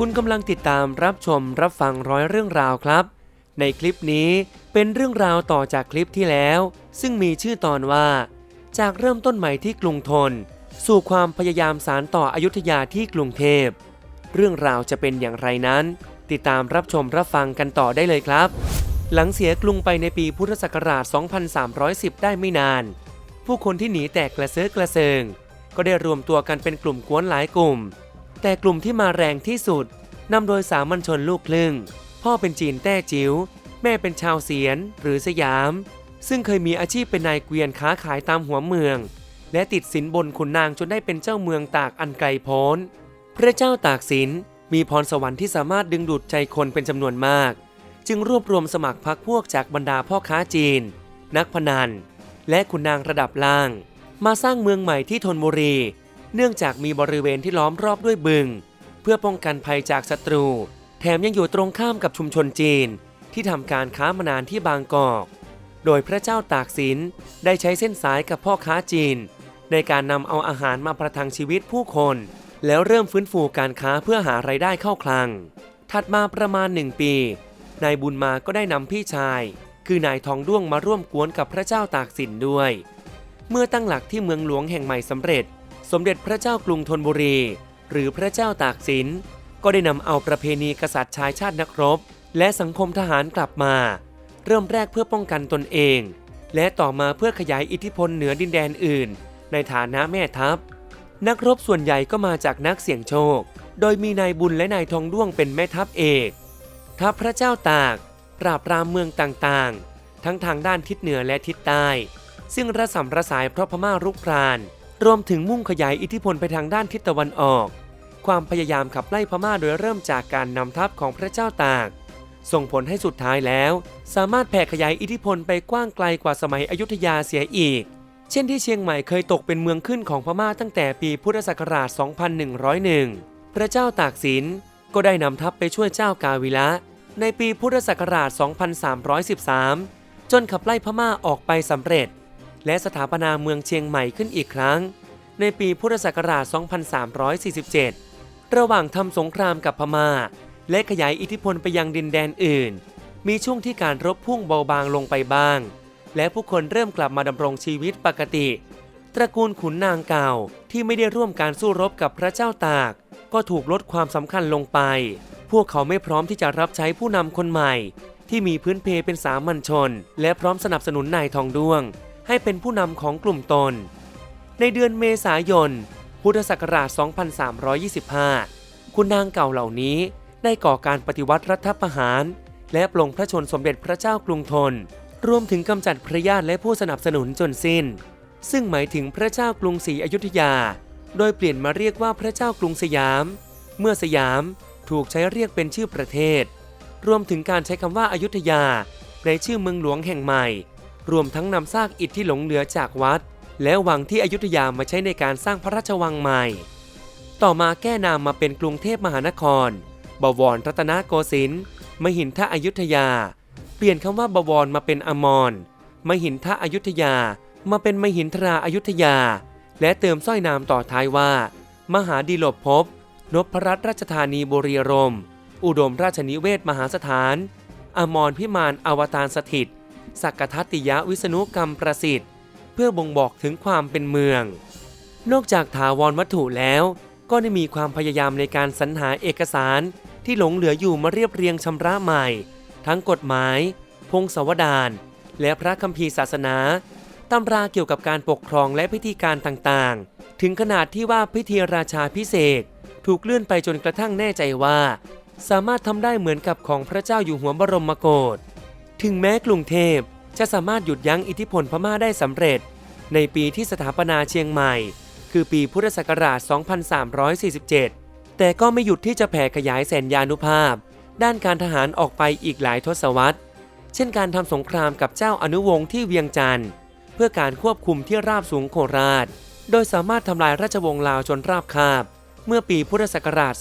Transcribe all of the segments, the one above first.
คุณกำลังติดตามรับชมรับฟังร้อยเรื่องราวครับ ในคลิปนี้เป็นเรื่องราวต่อจากคลิปที่แล้ว ซึ่งมีชื่อตอนว่า จากเริ่มต้นใหม่ที่กรุงทน สู่ความพยายามสารต่ออยุธยาที่กรุงเทพ เรื่องราวจะเป็นอย่างไรนั้น ติดตามรับชมรับฟังกันต่อได้เลยครับ หลังเสียกรุงไปในปีพุทธศักราช 2310 ได้ไม่นาน ผู้คนที่หนีแตกกระเซาะกระเซิง ก็ได้รวมตัวกันเป็นกลุ่มกวนหลายกลุ่ม แต่กลุ่มที่มาแรงที่สุดนำโดยสามัญชนลูกครึ่ง พ่อเป็นจีนแต้จิ๋วแม่เป็นชาวเสียนหรือสยาม ซึ่งเคยมีอาชีพเป็นนายเกวียนค้าขายตามหัวเมือง และติดสินบนขุนนางจนได้เป็นเจ้าเมืองตากอันไกลโพ้น พระเจ้าตากสินมีพรสวรรค์ที่สามารถดึงดูดใจคนเป็นจำนวนมาก จึงรวบรวมสมัครพรรคพวกจากบรรดาพ่อค้าจีน นักพนัน และขุนนางระดับล่าง มาสร้างเมืองใหม่ที่ธนบุรี เนื่องจากมีบริเวณที่ล้อมรอบด้วยบึง เพื่อป้องกันภัยจากศัตรู แถมยังอยู่ตรงข้ามกับชุมชนจีน ที่ทำการค้ามานานที่บางกอก โดยพระเจ้าตากสินได้ใช้เส้นสายกับพ่อค้าจีน ในการนำเอาอาหารมาประทังชีวิตผู้คน แล้วเริ่มฟื้นฟูการค้าเพื่อหาไรายได้เข้าคลัง ถัดมาประมาณหนึ่งปี นายบุญมาก็ได้นำพี่ชาย คือนายทองด้วงมาร่วมกวนกับพระเจ้าตากสินด้วย เมื่อตั้งหลักที่เมืองหลวงแห่งใหม่สำเร็จ สมเด็จพระเจ้ากรุงธนบุรี หรือพระเจ้าตากสิน ก็ได้นำเอาประเพณีกษัตริย์ชายชาตินักรบ และสังคมทหารกลับมา เริ่มแรกเพื่อป้องกันตนเอง และต่อมาเพื่อขยายอิทธิพลเหนือดินแดนอื่น ในฐานะแม่ทัพ นักรบส่วนใหญ่ก็มาจากนักเสี่ยงโชค โดยมีนายบุญและนายทองด้วงเป็นแม่ทัพเอกทัพพระเจ้าตาก ปราบปรามเมืองต่างๆ ทั้งทางด้านทิศเหนือและทิศใต้ ซึ่งระสำระสายเพราะพม่ารุกราน รวมถึงมุ่งขยายอิทธิพลไปทางด้านทิศตะวันออก ความพยายามขับไล่พม่าโดยเริ่มจากการนำทัพของพระเจ้าตาก ส่งผลให้สุดท้ายแล้ว สามารถแผ่ขยายอิทธิพลไปกว้างไกลกว่าสมัยอยุธยาเสียอีก เช่นที่เชียงใหม่เคยตกเป็นเมืองขึ้นของพม่าตั้งแต่ปีพุทธศักราช 2101 พระเจ้าตากสินก็ได้นำทัพไปช่วยเจ้ากาวิละในปีพุทธศักราช 2313 จนขับไล่พม่าออกไปสำเร็จ และสถาปนาเมืองเชียงใหม่ขึ้นอีกครั้ง ในปีพุทธศักราช 2347 ระหว่างทำสงครามกับพม่า และขยายอิทธิพลไปยังดินแดนอื่น มีช่วงที่การรบพุ่งเบาบางลงไปบ้าง และผู้คนเริ่มกลับมาดำรงชีวิตปกติ ตระกูลขุนนางเก่าที่ไม่ได้ร่วมการสู้รบกับพระเจ้าตาก ก็ถูกลดความสำคัญลงไป พวกเขาไม่พร้อมที่จะรับใช้ผู้นำคนใหม่ ที่มีพื้นเพเป็นสามัญชน และพร้อมสนับสนุนนายทองด้วง ให้เป็นผู้นำของกลุ่มตน ในเดือนเมษายน พุทธศักราช 2325 คุณนางเก่าเหล่านี้ได้ก่อการปฏิวัติรัฐประหาร และปลงพระชนสมเด็จพระเจ้ากรุงธน รวมถึงกำจัดพระญาติและผู้สนับสนุนจนสิ้น ซึ่งหมายถึงพระเจ้ากรุงศรีอยุธยา โดยเปลี่ยนมาเรียกว่าพระเจ้ากรุงสยาม เมื่อสยามถูกใช้เรียกเป็นชื่อประเทศ รวมถึงการใช้คำว่าอายุทยาในชื่อเมืองหลวงแห่งใหม่ รวมทั้งนำซากอิฐที่หลงเหลือจากวัด และวังที่อยุธยามาใช้ในการสร้างพระราชวังใหม่ ต่อมาแก้นามมาเป็นกรุงเทพมหานคร บวรรัตนโกสินทร์มหินทอยุธยา เปลี่ยนคำว่าบวรมาเป็นอมร มหินทอยุธยา มาเป็นมหินทราอยุธยา และเติมสร้อยนามต่อท้ายว่า มหาดีลบภพนพรัตราชธานีบุรีรมอุดมราชนิเวศมหาสถาน อมรพิมานอวตารสถิต สักกทัตติยะวิษณุกรรมประสิทธิ์ เพื่อบ่งบอกถึงความเป็นเมือง นอกจากถาวรวัตถุแล้ว ก็ได้มีความพยายามในการสรรหาเอกสารที่หลงเหลืออยู่มาเรียบเรียงชำระใหม่ ทั้งกฎหมาย พงศาวดารและพระคัมภีร์ศาสนาตำราเกี่ยวกับการปกครองและพิธีการต่างๆ ถึงขนาดที่ว่าพิธีราชาพิเศษถูกเลื่อนไปจนกระทั่งแน่ใจว่า สามารถทำได้เหมือนกับของพระเจ้าอยู่หัวบรมโกศถึงแม้กรุงเทพ จะสามารถหยุดยั้งอิทธิพลพม่าได้สำเร็จ ในปีที่สถาปนาเชียงใหม่ คือปีพุทธศักราช 2347 แต่ก็ไม่หยุดที่จะแผ่ขยายแสนยานุภาพ ด้านการทหารออกไปอีกหลายทศวรรษ เช่นการทำสงครามกับเจ้าอนุวงศ์ที่เวียงจันทร์เพื่อการควบคุมที่ราบสูงโคราช โดยสามารถทำลายราชวงศ์ลาวจนราบคาบ เมื่อปีพุทธศักราช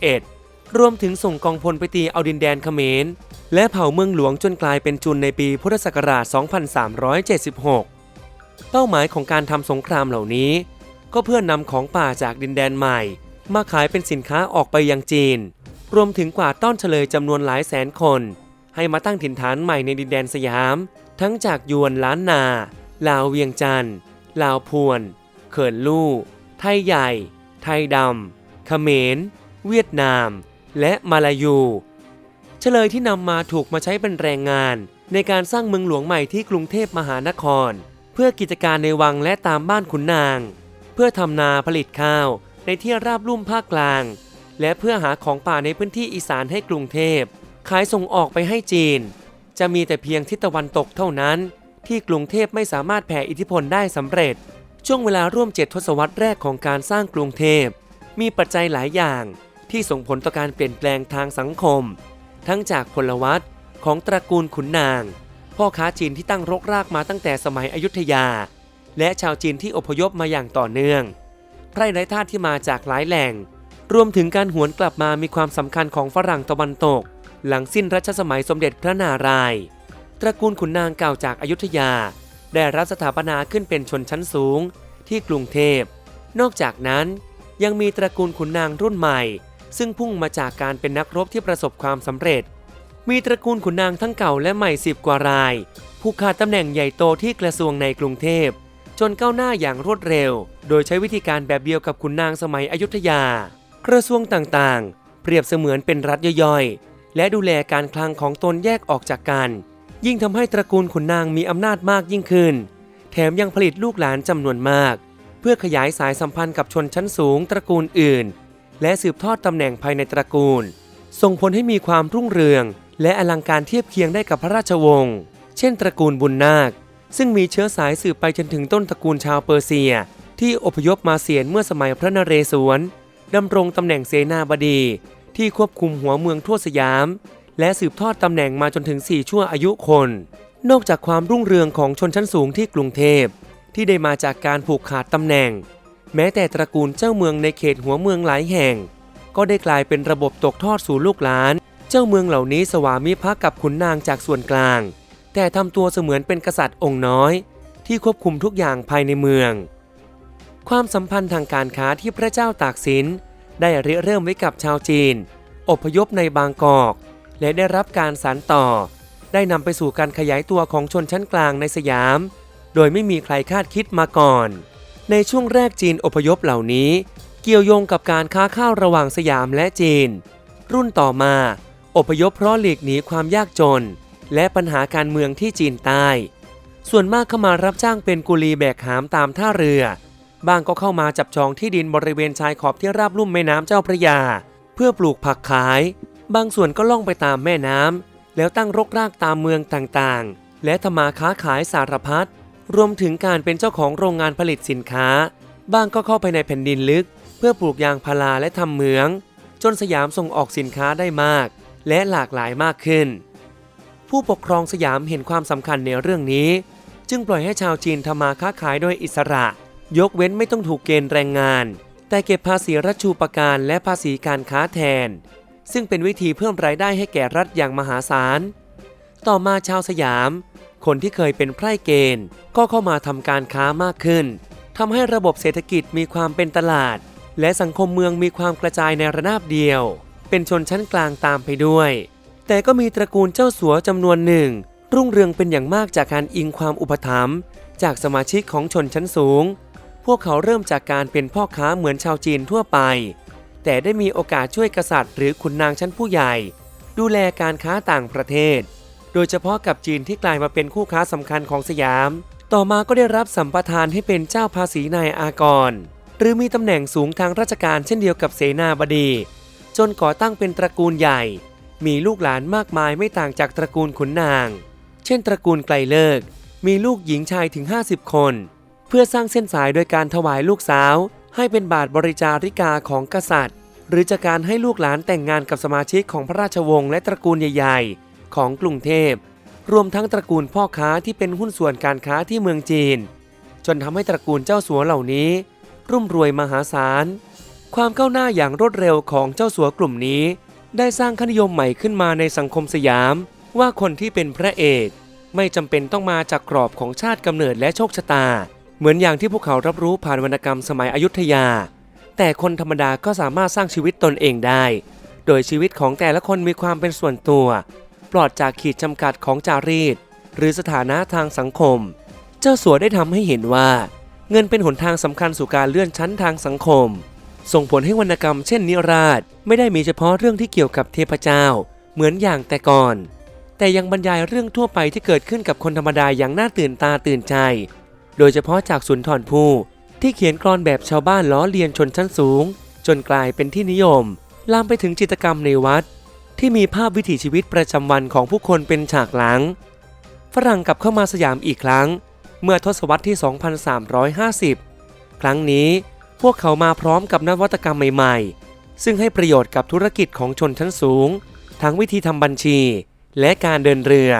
2371 รวมถึงส่งกองพลไปตีเอาดินแดนเขมร และเผาเมืองหลวงจนกลายเป็นจุนในปีพุทธศักราช 2376 เป้าหมายของการทำสงครามเหล่านี้ ก็เพื่อนนำของป่าจากดินแดนใหม่ มาขายเป็นสินค้าออกไปยังจีน รวมถึงกว่าต้อนเฉลยจำนวนหลายแสนคน ให้มาตั้งถิ่นฐานใหม่ในดินแดนสยาม ทั้งจากยวนล้านนา ลาวเวียงจันทร์ลาวพวน เขินลู่ ไทยใหญ่ ไทยดำเขมร เวียดนาม และมาลายู เฉลยที่นำมาถูกมาใช้เป็นแรงงาน ในการสร้างเมืองหลวงใหม่ที่กรุงเทพมหานคร เพื่อกิจการในวังและตามบ้านขุนนาง เพื่อทำนาผลิตข้าว ในที่ราบลุ่มภาคกลาง และเพื่อหาของป่าในพื้นที่อีสานให้กรุงเทพ ขายส่งออกไปให้จีน จะมีแต่เพียงทิศตะวันตกเท่านั้น ที่กรุงเทพไม่สามารถแผ่อิทธิพลได้สำเร็จ ช่วงเวลาร่วมเจ็ดทศวรรษแรกของการสร้างกรุงเทพมีปัจจัยหลายอย่างที่ส่งผลต่อการเปลี่ยนแปลงทางสังคม ทั้งจากพลวัตของตระกูลขุนนาง พ่อค้าจีนที่ตั้งรกรากมาตั้งแต่สมัยอยุธยา และชาวจีนที่อพยพมาอย่างต่อเนื่องไพร่ไร้ทาสที่มาจากหลายแหล่ง รวมถึงการหวนกลับมามีความสำคัญของฝรั่งตะวันตก หลังสิ้นรัชสมัยสมเด็จพระนารายณ์ตระกูลขุนนางเก่าจากอายุทยา ได้รับสถาปนาขึ้นเป็นชนชั้นสูง ที่กรุงเทพ นอกจากนั้นยังมีตระกูลขุนนางรุ่นใหม่ ซึ่งพุ่งมาจากการเป็นนักรบที่ประสบความสำเร็จ มีตระกูลขุนนางทั้งเก่าและใหม่สิบกว่าราย ผู้ขาดตำแหน่งใหญ่โตที่กระทรวงในกรุงเทพ จนก้าวหน้าอย่างรวดเร็ว โดยใช้วิธีการแบบเดียวกับขุนนางสมัยอยุธยา กระทรวงต่างๆ เปรียบเสมือนเป็นรัฐย่อยๆ และดูแลการคลังของตนแยกออกจากกัน ยิ่งทำให้ตระกูลขุนนางมีอำนาจมากยิ่งขึ้น แถมยังผลิตลูกหลานจำนวนมาก เพื่อขยายสายสัมพันธ์กับชนชั้นสูงตระกูลอื่น และสืบทอดตำแหน่งภายในตระกูล ส่งผลให้มีความรุ่งเรือง และอลังการเทียบเคียงได้กับพระราชวงศ์เช่น ตระกูลบุญนาค ซึ่งมีเชื้อสายสืบไปจนถึงต้นตระกูลชาวเปอร์เซีย ที่อพยพมาเสียนเมื่อสมัยพระนเรศวรดำรงตำแหน่งเสนาบดี ที่ควบคุมหัวเมืองทั่วสยาม และสืบทอดตำแหน่งมาจนถึง 4 ชั่วอายุคน นอกจากความรุ่งเรืองของชนชั้นสูงที่กรุงเทพที่ได้มาจากการผูกขาดตำแหน่ง แม้แต่ตระกูลเจ้าเมืองในเขตหัวเมืองหลายแห่ง ก็ได้กลายเป็นระบบตกทอดสู่ลูกหลาน เจ้าเมืองเหล่านี้สวามิภักดิ์กับขุนนางจากส่วนกลาง แต่ทำตัวเสมือนเป็นกษัตริย์องค์น้อย ที่ควบคุมทุกอย่างภายในเมือง ความสัมพันธ์ทางการค้าที่พระเจ้าตากสินได้ริเริ่มไว้กับชาวจีน อพยพในบางกอก และได้รับการสานต่อ ได้นำไปสู่การขยายตัวของชนชั้นกลางในสยาม โดยไม่มีใครคาดคิดมาก่อน ในช่วงแรกจีนอพยพเหล่านี้ เกี่ยวโยงกับการค้าข้าวระหว่างสยามและจีน รุ่นต่อมาอพยพเพราะหลีกหนีความยากจน และปัญหาการเมืองที่จีนใต้ส่วนมากเข้ามารับจ้างเป็นกุลีแบกหามตามท่าเรือ บางก็เข้ามาจับจองที่ดินบริเวณชายขอบที่ราบลุ่มแม่น้ำเจ้าพระยา เพื่อปลูกผักขาย บางส่วนก็ล่องไปตามแม่น้ำแล้วตั้งรกรากตามเมืองต่างๆ และทำมาค้าขายสารพัด รวมถึงการเป็นเจ้าของโรงงานผลิตสินค้า บ้างก็เข้าไปในแผ่นดินลึก เพื่อปลูกยางพาราและทำเหมือง จนสยามส่งออกสินค้าได้มาก และหลากหลายมากขึ้น ผู้ปกครองสยามเห็นความสำคัญในเรื่องนี้ จึงปล่อยให้ชาวจีนทำมาค้าขายโดยอิสระ ยกเว้นไม่ต้องถูกเกณฑ์แรงงาน แต่เก็บภาษีรัชชูปการและภาษีการค้าแทน ซึ่งเป็นวิธีเพิ่มรายได้ให้แก่รัฐอย่างมหาศาล ต่อมาชาวสยาม คนที่เคยเป็นไพร่เกณฑ์ ก็เข้ามาทำการค้ามากขึ้นทำให้ระบบเศรษฐกิจมีความเป็นตลาด และสังคมเมืองมีความกระจายในระนาบเดียว เป็นชนชั้นกลางตามไปด้วย แต่ก็มีตระกูลเจ้าสัวจำนวนหนึ่ง รุ่งเรืองเป็นอย่างมากจากการอิงความอุปถัมภ์จากสมาชิกของชนชั้นสูง พวกเขาเริ่มจากการเป็นพ่อค้าเหมือนชาวจีนทั่วไป แต่ได้มีโอกาสช่วยกษัตริย์ หรือขุนนางชั้นผู้ใหญ่ ดูแลการค้าต่างประเทศ โดยเฉพาะกับจีนที่กลายมาเป็นคู่ค้าสำคัญของสยาม ต่อมาก็ได้รับสัมปทานให้เป็นเจ้าภาษีนายอากร หรือมีตำแหน่งสูงทางราชการเช่นเดียวกับเสนาบดี จนก่อตั้งเป็นตระกูลใหญ่ มีลูกหลานมากมายไม่ต่างจากตระกูลขุนนาง เช่น ตระกูลไกลเลิก มีลูกหญิงชายถึง 50 คน เพื่อสร้างเส้นสายโดยการถวายลูกสาว ให้เป็นบาทบริจาริกาของกษัตริย์ หรือจากการให้ลูกหลานแต่งงานกับสมาชิกของพระราชวงศ์และตระกูลใหญ่ๆ ของกรุงเทพ รวมทั้งตระกูลพ่อค้าที่เป็นหุ้นส่วนการค้าที่เมืองจีน จนทำให้ตระกูลเจ้าสัวเหล่านี้รุ่มรวยมหาศาล ความก้าวหน้าอย่างรวดเร็วของเจ้าสัวกลุ่มนี้ ได้สร้างค่านิยมใหม่ขึ้นมาในสังคมสยาม ว่าคนที่เป็นพระเอกไม่จำเป็นต้องมาจากกรอบของชาติกำเนิดและโชคชะตา เหมือนอย่างที่พวกเขารับรู้ผ่านวรรณกรรมสมัยอยุธยา แต่คนธรรมดาก็สามารถสร้างชีวิตตนเองได้ โดยชีวิตของแต่ละคนมีความเป็นส่วนตัว ปลอดจากขีดจำกัดของจารีต หรือสถานะทางสังคม เจ้าสัวได้ทำให้เห็นว่า เงินเป็นหนทางสำคัญสู่การเลื่อนชั้นทางสังคม ส่งผลให้วรรณกรรมเช่นนิราศไม่ได้มีเฉพาะเรื่องที่เกี่ยวกับเทพเจ้า เหมือนอย่างแต่ก่อน แต่ยังบรรยายเรื่องทั่วไปที่เกิดขึ้นกับคนธรรมดาอย่างน่าตื่นตาตื่นใจ โดยเฉพาะจากสุนทรภู่ที่เขียนกลอนแบบชาวบ้านล้อเลียนชนชั้นสูง จนกลายเป็นที่นิยม ลามไปถึงจิตกรรมในวัด ที่มีภาพวิถีชีวิตประจำวันของผู้คนเป็นฉากหลัง ฝรั่งกลับเข้ามาสยามอีกครั้ง เมื่อทศวรรษที่ 2350 ครั้งนี้พวกเขามาพร้อมกับนวัตกรรมใหม่ๆ ซึ่งให้ประโยชน์กับธุรกิจของชนชั้นสูง ทั้งวิธีทำบัญชีและการเดินเรือ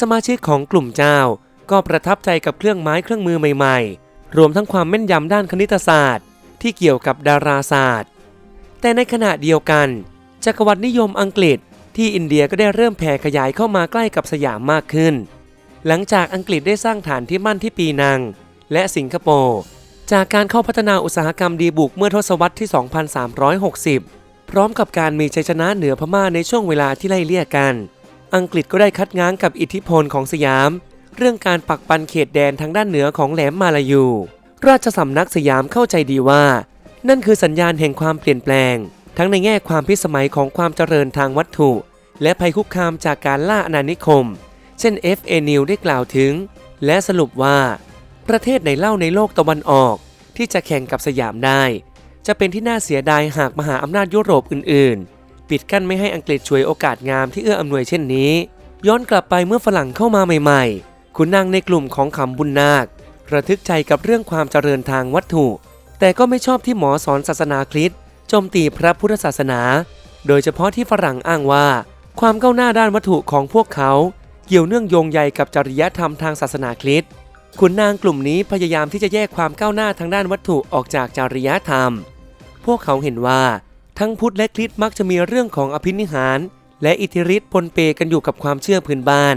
สมาชิกของกลุ่มเจ้าก็ประทับใจกับเครื่องไม้เครื่องมือใหม่ๆ รวมทั้งความแม่นยำด้านคณิตศาสตร์ ที่เกี่ยวกับดาราศาสตร์ แต่ในขณะเดียวกัน จักรวรรดินิยมอังกฤษ ที่อินเดียก็ได้เริ่มแผ่ขยายเข้ามาใกล้กับสยามมากขึ้น หลังจากอังกฤษได้สร้างฐานที่มั่นที่ปีนัง และสิงคโปร์จากการเข้าพัฒนาอุตสาหกรรมดีบุกเมื่อทศวรรษที่ 2360 พร้อมกับการมีชัยชนะเหนือพม่าในช่วงเวลาที่ไล่เลี่ยกัน อังกฤษก็ได้คัดง้างกับอิทธิพลของสยาม เรื่องการปักปันเขตแดนทางด้านเหนือของแหลมมาลายู ราชสำนักสยามเข้าใจดีว่า นั่นคือสัญญาณแห่งความเปลี่ยนแปลง ทั้งในแง่ความพิสมัยของความเจริญทางวัตถุ และภัยคุกคามจากการล่าอาณานิคม เช่น F.A. New ได้กล่าวถึง และสรุปว่า ประเทศไหนเล่าในโลกตะวันออก ที่จะแข่งกับสยามได้ จะเป็นที่น่าเสียดายหากมหาอำนาจยุโรปอื่น ๆ ปิดกั้นไม่ให้อังกฤษช่วยโอกาสงามที่เอื้ออำนวยเช่นนี้ ย้อนกลับไปเมื่อฝรั่งเข้ามาใหม่ ๆ คุณนางในกลุ่มของขำบุญนาคระทึกใจกับเรื่องความเจริญทางวัตถุ แต่ก็ไม่ชอบที่หมอสอนศาสนาคริสต์ โจมตีพระพุทธศาสนา โดยเฉพาะที่ฝรั่งอ้างว่า ความก้าวหน้าด้านวัตถุของพวกเขา เกี่ยวเนื่องโยงใยกับจริยธรรมทางศาสนาคริสต์ขุนนางกลุ่มนี้พยายามที่จะแยกความก้าวหน้าทางด้านวัตถุออกจากจริยธรรม พวกเขาเห็นว่า ทั้งพุทธและคริสต์มักจะมีเรื่องของอภินิหาร และอิทธิฤทธิ์ปนเปกันอยู่กับความเชื่อพื้นบ้าน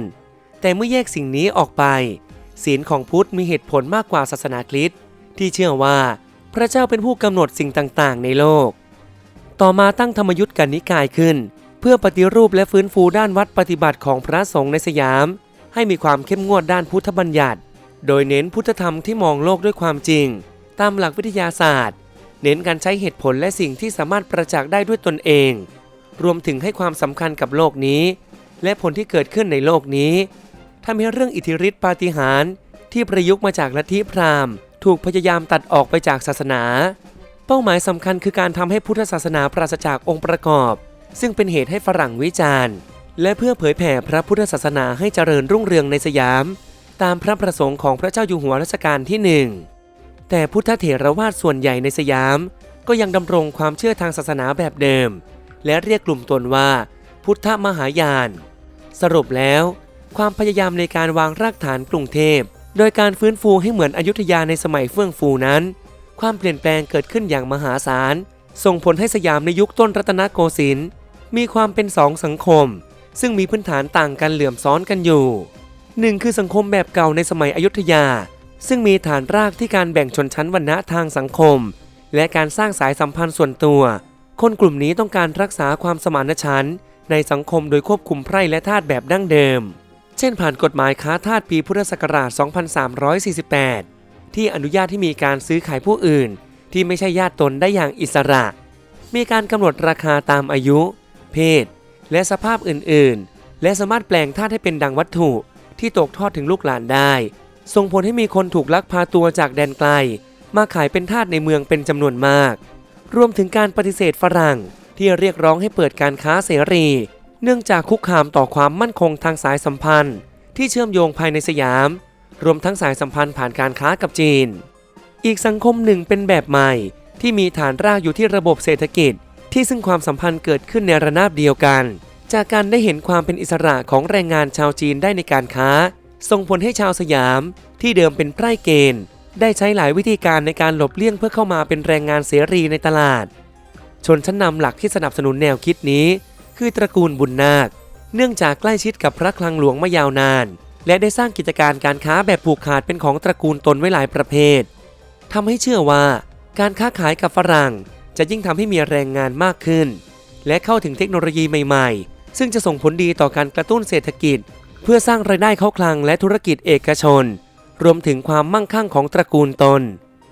แต่เมื่อแยกสิ่งนี้ออกไป ศีลของพุทธมีเหตุผลมากกว่าศาสนาคริสต์ที่เชื่อว่า พระเจ้าเป็นผู้กำหนดสิ่งต่างๆ ในโลก ต่อมาตั้งธรรมยุทธกันนิกายขึ้น เพื่อปฏิรูปและฟื้นฟูด้านวัดปฏิบัติของพระสงฆ์ในสยาม ให้มีความเข้มงวดด้านพุทธบัญญัติ โดยเน้นพุทธธรรมที่มองโลกด้วยความจริง ตามหลักวิทยาศาสตร์ เน้นการใช้เหตุผลและสิ่งที่สามารถประจักษ์ได้ด้วยตนเอง รวมถึงให้ความสำคัญกับโลกนี้ และผลที่เกิดขึ้นในโลกนี้ทำให้เรื่องอิทธิฤทธิปาฏิหาริย์ที่ประยุกต์มาจากลัทธิพราหมณ์ ถูกพยายามตัดออกไปจากศาสนา เป้าหมายสำคัญคือการทำให้พุทธศาสนาปราศจากองค์ประกอบ ซึ่งเป็นเหตุให้ฝรั่งวิจารณ์ และเพื่อเผยแผ่พระพุทธศาสนาให้เจริญรุ่งเรืองในสยาม ตามพระประสงค์ของพระเจ้าอยู่หัวรัชกาลที่หนึ่งแต่พุทธเถรวาทส่วนใหญ่ในสยาม ก็ยังดำรงความเชื่อทางศาสนาแบบเดิม และเรียกกลุ่มตนว่า พุทธมหายาน สรุปแล้ว ความพยายามในการวางรากฐานกรุงเทพ โดยการฟื้นฟูให้เหมือนอยุธยาในสมัยเฟื่องฟูนั้น ความเปลี่ยนแปลงเกิดขึ้นอย่างมหาศาล ส่งผลให้สยามในยุคต้นรัตนโกสินทร์มีความเป็นสองสังคม ซึ่งมีพื้นฐานต่างกันเหลื่อมซ้อนกันอยู่หนึ่งคือสังคมแบบเก่าในสมัยอยุธยา ซึ่งมีฐานรากที่การแบ่งชนชั้นวรรณะทางสังคม และการสร้างสายสัมพันธ์ส่วนตัว คนกลุ่มนี้ต้องการรักษาความสมานฉันท์ในสังคมโดยควบคุมไพร่และทาสแบบดั้งเดิม เช่นผ่านกฎหมายค้าทาสปีพุทธศักราช 2348 ที่อนุญาตให้มีการซื้อขายผู้อื่น ที่ไม่ใช่ญาติตนได้อย่างอิสระ มีการกำหนดราคาตามอายุ เพศ และสภาพอื่นๆ และสามารถแปลงธาตุให้เป็นดังวัตถุที่ตกทอดถึงลูกหลานได้ ส่งผลให้มีคนถูกลักพาตัวจากแดนไกล มาขายเป็นทาสในเมืองเป็นจำนวนมาก รวมถึงการปฏิเสธฝรั่งที่เรียกร้องให้เปิดการค้าเสรี เนื่องจากคุกคามต่อความมั่นคงทางสายสัมพันธ์ ที่เชื่อมโยงภายในสยาม รวมทั้งสายสัมพันธ์ผ่านการค้ากับจีน อีกสังคมหนึ่งเป็นแบบใหม่ ที่มีฐานรากอยู่ที่ระบบเศรษฐกิจ ที่ซึ่งความสัมพันธ์เกิดขึ้นในระนาบเดียวกัน จากการได้เห็นความเป็นอิสระของแรงงานชาวจีนได้ในการค้า ส่งผลให้ชาวสยาม ที่เดิมเป็นไพร่เกณฑ์ ได้ใช้หลายวิธีการในการหลบเลี่ยงเพื่อเข้ามาเป็นแรงงานเสรีในตลาด ชนชั้นนำหลักที่สนับสนุนแนวคิดนี้ คือตระกูลบุญนาค เนื่องจากใกล้ชิดกับพระคลังหลวงมายาวนาน และได้สร้างกิจการการค้าแบบผูกขาดเป็นของตระกูลตนไว้หลายประเภททำให้เชื่อว่าการค้าขายกับฝรั่งจะยิ่งทำให้มีแรงงานมากขึ้น และเข้าถึงเทคโนโลยีใหม่ ๆ ซึ่งจะส่งผลดีต่อการกระตุ้นเศรษฐกิจ เพื่อสร้างรายได้เข้าคลังและธุรกิจเอกชน รวมถึงความมั่งคั่งของตระกูลตน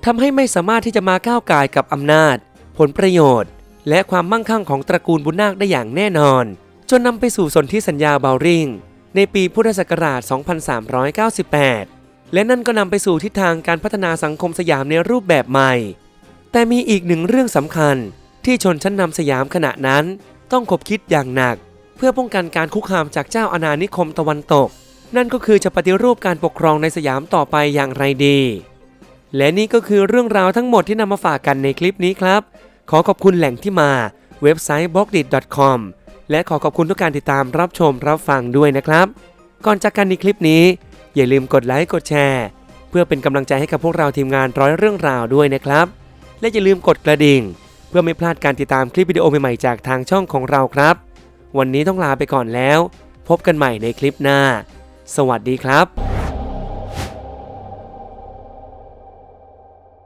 ทำให้ไม่สามารถที่จะมาก้าวก่ายกับอำนาจ ผลประโยชน์ และความมั่งคั่งของตระกูลบุญนาคได้อย่างแน่นอน จนนำไปสู่สนธิสัญญาเบลริง ในปีพุทธศักราช 2398 และนั่นก็นำไปสู่ทิศทางการพัฒนาสังคมสยามในรูปแบบใหม่ แต่มีอีกหนึ่งเรื่องสำคัญ ที่ชนชั้นนำสยามขณะนั้น ต้องคบคิดอย่างหนัก เพื่อป้องกันการคุกคามจากเจ้าอาณานิคมตะวันตก นั่นก็คือจะปฏิรูปการปกครองในสยามต่อไปอย่างไรดี และนี่ก็คือเรื่องราวทั้งหมดที่นำมาฝากกันในคลิปนี้ครับ ขอขอบคุณแหล่งที่มาเว็บไซต์ b l o g d i t c o m และขอขอบคุณทุกการติดตามรับชมรับฟังด้วยนะครับ ก่อนจากกันในคลิปนี้ อย่าลืมกดไลค์กดแชร์ เพื่อเป็นกำลังใจให้กับพวกเราทีมงานร้อยเรื่องราวด้วยนะครับ และอย่าลืมกดกระดิ่ง เพื่อไม่พลาดการติดตามคลิปวิดีโอใหม่ๆจากทางช่องของเราครับ วันนี้ต้องลาไปก่อนแล้ว พบกันใหม่ในคลิปหน้า สวัสดีครับ